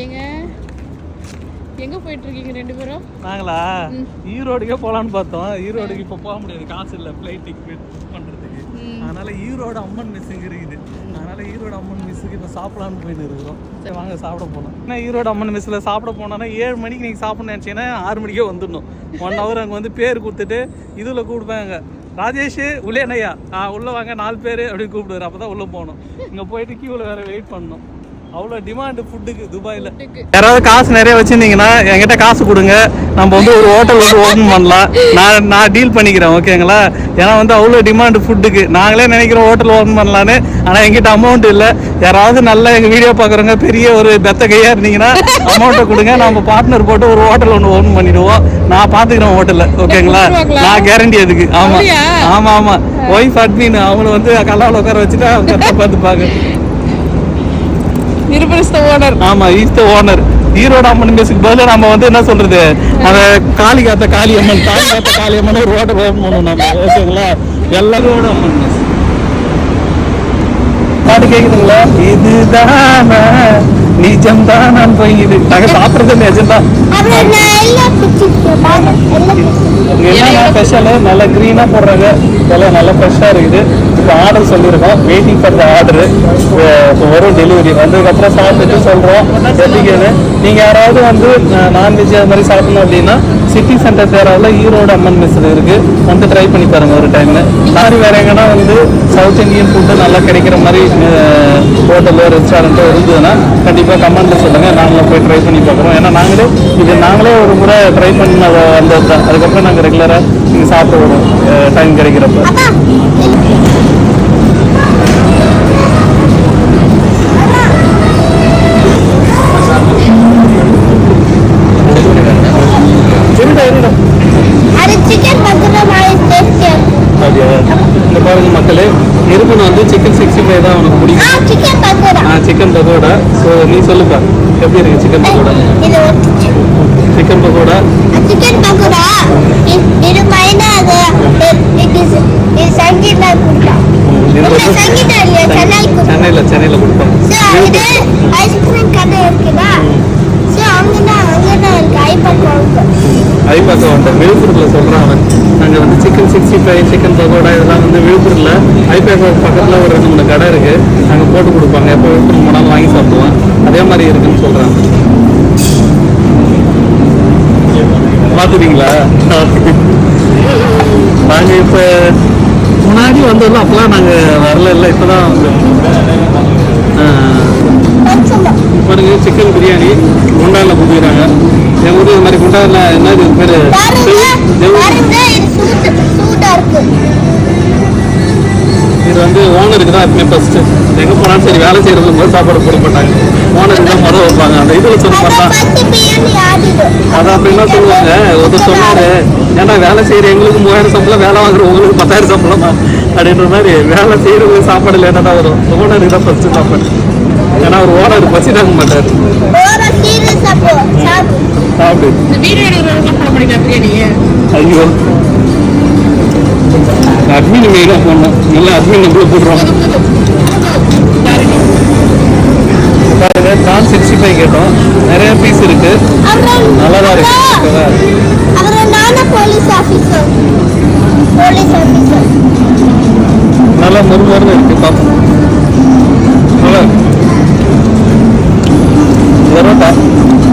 ஏங்க? எங்க போயிட்டு இருக்கீங்க ரெண்டு பேரும்? நாங்களா? ஈரோடுக்கே போகலான்னு பார்த்தோம். ஈரோடுக்கு இப்போ போக முடியாது. காசு இல்லை ஃப்ளைட் டிக்கெட் பண்ணுறதுக்கு அதனால ஈரோடு அம்மன் மிஸ்ஸுங்க இருக்குது அதனால ஈரோடு அம்மன் மிஸ்ஸுக்கு இப்போ சாப்பிடலான்னு போயிட்டு இருக்கிறோம் சரி. வாங்க சாப்பிட போனோம் ஏன்னா ஈரோடு அம்மன் மிஸ்ஸில் சாப்பிட போனோன்னா ஏழு மணிக்கு நீங்கள் சாப்பிடணும்னு நினச்சிங்கன்னா ஆறு மணிக்கே வந்துடணும். ஒன் ஹவர் அங்கே வந்து பேர் கொடுத்துட்டு இதில் கூப்பிடுவாங்க ராஜேஷ் உலேனையா ஆ உள்ளே வாங்க நாலு பேர் அப்படின்னு கூப்பிடுவாரு. அப்போ தான் உள்ளே போகணும். இங்கே போயிட்டு கியூவில் வேறு வெயிட் பண்ணணும். அவ்வளோ டிமாண்டு ஃபுட்டுக்கு துபாயில். யாராவது காசு நிறைய வச்சிருந்தீங்கன்னா என்கிட்ட காசு கொடுங்க. நம்ம வந்து ஒரு ஹோட்டல் வந்து ஓப்பன் பண்ணலாம். நான் நான் டீல் பண்ணிக்கிறேன் ஓகேங்களா ஏன்னா வந்து அவ்வளோ டிமாண்டு ஃபுட்டுக்கு நாங்களே நினைக்கிறோம் ஹோட்டல் ஓப்பன் பண்ணலான்னு. ஆனால் எங்கிட்ட அமௌண்ட் இல்லை. யாராவது நல்ல எங்கள் வீடியோ பார்க்குறவங்க பெரிய ஒரு பெத்த கையாக இருந்தீங்கன்னா அமௌண்ட்டை கொடுங்க. நம்ம பார்ட்னர் போட்டு ஒரு ஹோட்டல் ஒன்று ஓப்பன் பண்ணிடுவோம். நான் பார்த்துக்கிறேன் ஹோட்டலில் ஓகேங்களா நான் கேரண்டி அதுக்கு. ஆமாம்? ஆமாம் ஆமாம் ஒய்ஃப் அட்மின் அவங்கள வந்து கல்லாவில் உட்கார வச்சுட்டு அவங்க கரெக்டாக பார்த்துப்பாங்க நிருபரிஸ்த ஓனர். ஆமா is the owner. Erode Amman பேசுக்கு பதிலா நம்ம வந்து என்ன சொல்றது? அந்த காளிகாத்த காளியம்மன் காளிகாத்த காளியம்மன் ஒரு ஓட்டர் ஓபன் பண்ணுவோம் நம்ம. ஓகேங்களா? எல்லாரோட அம்மன் மெஸ் பாட்டு கேக்குதுங்களா? இதுதான நிஜம் தான் நான் போயிது நாங்க சாப்பிடுறது நிஜம் தான் ஸ்பெஷல் நல்லா க்ரீனாக போடுறாங்க. எல்லாம் நல்லா ஃப்ரெஷ்ஷாக இருக்குது. இப்போ ஆர்டர் சொல்லியிருக்கோம். வெயிட்டிங் ஃபார் த இப்போ வரும் டெலிவரி வந்ததுக்கப்புறம் சாப்பிட்டுட்டு சொல்கிறோம் எப்படின்னு. நீங்கள் யாராவது வந்து நான்வெஜ் அது மாதிரி சாப்பிடணும் அப்படின்னா சிட்டி சென்டர் தேராவில் ஈரோடு அம்மன் மெஸ் இருக்குது வந்து ட்ரை பண்ணி பாருங்கள் ஒரு டைமில் மாதிரி வேறு எங்கன்னா வந்து சவுத் இந்தியன் ஃபுட்டு நல்லா கிடைக்கிற மாதிரி ஹோட்டலோ ரெஸ்டாரண்ட்டோ இருந்ததுன்னா கண்டிப்பாக கமெண்ட்டில் சொல்லுங்கள் நாங்களும் போய் ட்ரை பண்ணி பார்க்குறோம். ஏன்னா நாங்களே இது நாங்களே ஒரு முறை ட்ரை பண்ண வந்தது தான் அதுக்கப்புறம் நாங்கள் ரெகுலராக நீங்கள் சாப்பிட வரோம் டைம் கிடைக்கிறப்ப. அப்படியா? இந்த பாருங்க மக்களே இருமன் வந்து சிக்கன் சிக்ஸ்டி ஃபைவ் தான் அவனுக்கு ஆ பிடிக்கும் சிக்கன் பக்கோடா ஆ சிக்கன் பகோடா ஸோ நீ சொல்லுப்பா எப்படி இருக்கு chicken pakoda chicken pakoda chicken pakoda இது மைனா அது சங்கீதா குட்டா இது சங்கீதா குட்டா சென்னையில் சென்னையில் இது ஐஸ்கிரீம் கடை இருக்குதா ஸோ அங்கதான் அங்கதான் இருக்கு ஐபக்கோ ஐபாக்கா வந்து விழுப்புரத்தில் சொல்கிறான் அவன். நாங்கள் வந்து chicken sixty five chicken pakoda இதெல்லாம் வந்து விழுப்புரத்தில் ஐபாக்கா பக்கத்தில் ஒரு ரெண்டு மூணு கடை இருக்குது அங்கே போட்டு கொடுப்பாங்க. எப்போ விழுப்புரம் போனாலும் வாங்கி சாப்பிடுவோம் அதே மாதிரி இருக்குன்னு சொல்கிறான் பார்த்துட்டீங்களா? நாங்கள் இப்போ முன்னாடி வந்ததும் அப்போலாம் நாங்கள் வரல இல்லை. இப்போ தான் பாருங்க சிக்கன் பிரியாணி குண்டானில் கொடுக்குறாங்க. எங்கள் ஊர் இது மாதிரி குண்டானில் என்ன இது பேர்? இது வந்து ஓனருக்கு தான் எப்பவுமே ஃபர்ஸ்ட் எங்கே போனாலும் சரி வேலை செய்கிறது போது சாப்பாடு போட மாட்டாங்க. ஓனருக்கு தான் முறை வைப்பாங்க. அந்த இதில் சொல்ல ஆடுது அது அப்படின்னா சொல்லுவாங்க? ஒருத்தர் சொன்னாரு ஏன்னா வேலை செய்யற எங்களுக்கு மூவாயிரம் சம்பளம் வேலை வாங்குற உங்களுக்கு பத்தாயிரம் சம்பளம்? அப்படின்ற மாதிரி வேலை செய்யறவங்க சாப்பாடு இல்லைன்னா தான் வரும். ஓனருக்கு தான் ஃபர்ஸ்ட் சாப்பாடு. ஏன்னா ஒரு ஓனர் பசி தாங்க மாட்டார். சாப்பிடு. ஐயோ. அட்மின் மெயிலாக போடணும் நல்லா அட்மின் நம்பள போடுறோம் பாருங்க ப்ரான் சிக்ஸ்டி ஃபைவ் கேட்டோம். நிறைய பீஸ் இருக்கு. நல்லா தான் இருக்கு. நல்லா முறுமுறுன்னு இருக்கு பார்ப்போம் நல்லா இருக்கு. garotar.